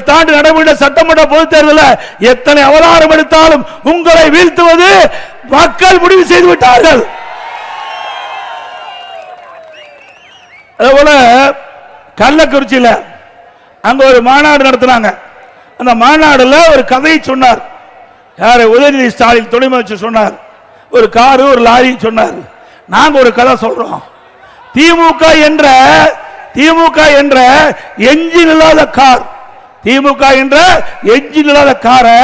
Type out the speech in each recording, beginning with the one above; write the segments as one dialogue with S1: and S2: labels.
S1: அடுத்த தாண்டி நடைபெற்ற சட்டமன்ற பொது தேர்தலில் எத்தனை அவதாரம் எடுத்தாலும் உங்களை வீழ்த்துவது மக்கள் முடிவு செய்து விட்டார்கள். அதுபோல கள்ளக்குறிச்சியில அங்க ஒரு மாநாடு நடத்தினாங்க. அந்த மாநாடுல ஒரு கதையை சொன்னார். யார்? உதயநிதி ஸ்டாலின் துணை முதலமைச்சர் சொன்னார். ஒரு காரு ஒரு லாரி சொன்னார். நாங்க ஒரு கதை சொல்றோம். திமுக என்ற திமுக என்ற எஞ்சின் இல்லாத கார். திமுக என்ற எஞ்சின் இல்லாத காரை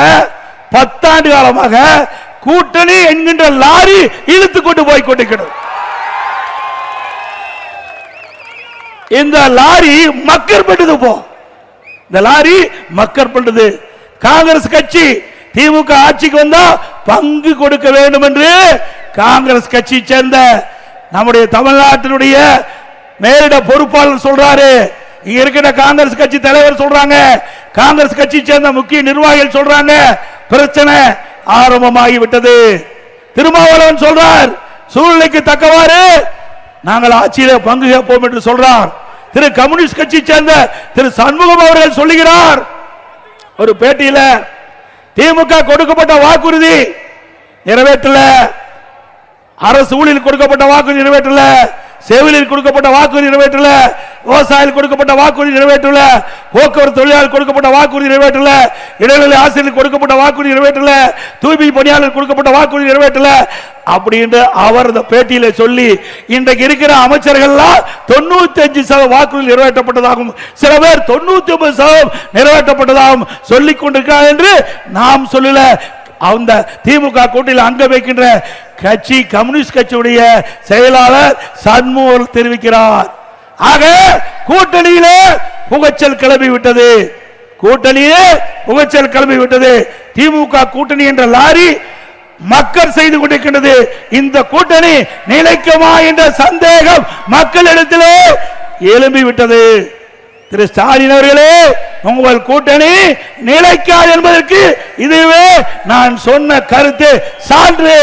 S1: பத்தாண்டு காலமாக கூட்டணி என்கின்ற லாரி இழுத்து கொண்டு போய் கொண்டிருக்கிறது. இந்த லாரி மக்கர் பண்ணுது போ. இந்த லாரி மக்கர் பண்ணுது காங்கிரஸ் கட்சி திமுக ஆட்சிக்கு வந்தா பங்கு கொடுக்க வேண்டும் என்று காங்கிரஸ் கட்சி சேர்ந்த நம்முடைய தமிழ்நாட்டினுடைய மேலிட பொறுப்பாளர் சொல்றாரு. இங்க இருக்கிற காங்கிரஸ் கட்சி தலைவர் சொல்றாங்க. காங்கிரஸ் கட்சி சேர்ந்த முக்கிய நிர்வாகிகள் சொல்றாங்க. பிரச்சனை ஆரம்பமாகி விட்டது. திருமாவளவன் சொல்றார் சூழ்நிலைக்கு தக்கவாறு நாங்கள் ஆட்சியில பங்கு கேட்போம் என்று சொல்றார். திரு கம்யூனிஸ்ட் கட்சி சேர்ந்த திரு சண்முகம் அவர்கள் சொல்லுகிறார் ஒரு பேட்டியில திமுக கொடுக்கப்பட்ட வாக்குறுதி நிறைவேற்றல. அரசு ஊழியர் கொடுக்கப்பட்ட வாக்குறுதி நிறைவேற்றல. செவிலில் கொடுக்கப்பட்ட வாக்குறுதி நிறைவேற்றல விவசாயிகள் கொடுக்கப்பட்ட வாக்குறுதி நிறைவேற்றல போக்குவரத்து தொழிலாளர் கொடுக்கப்பட்ட வாக்குறுதி நிறைவேற்றல இடைநிலை ஆசிரியர் கொடுக்கப்பட்ட வாக்குறுதி நிறைவேற்றல தூய்மை பணியாளர் கொடுக்கப்பட்ட வாக்குறுதி நிறைவேற்றல அப்படின்னு அவர் இந்த பேட்டியில சொல்லி இன்றைக்கு இருக்கிற அமைச்சர்கள்லாம் தொண்ணூத்தி அஞ்சு சதவீதம் வாக்குறுதி நிறைவேற்றப்பட்டதாகவும் சில பேர் தொண்ணூத்தி ஒன்பது சதவீதம் நிறைவேற்றப்பட்டதாகவும் சொல்லிக் கொண்டிருக்கிறார் என்று நாம் சொல்லல. அந்த திமுக கூட்டணியில் அங்க வைக்கின்ற கட்சி கம்யூனிஸ்ட் கட்சியுடைய செயலாளர் சண்முகம் தெரிவிக்கிறார். ஆக கூட்டணியிலே புகைச்சல் கிளம்பி விட்டது. கூட்டணியே புகைச்சல் கிளம்பி விட்டது. திமுக கூட்டணி என்ற லாரி மக்கள் செய்து கொண்டிருக்கின்றது. இந்த கூட்டணி நிலைக்குமா என்ற சந்தேகம் மக்களிடத்திலே எழும்பி விட்டது திரு ஸ்டாலின் அவர்களே உங்கள் கூட்டணி நிலைக்காது என்பதற்கு இதுவே நான் சொன்ன கருத்து சான்று.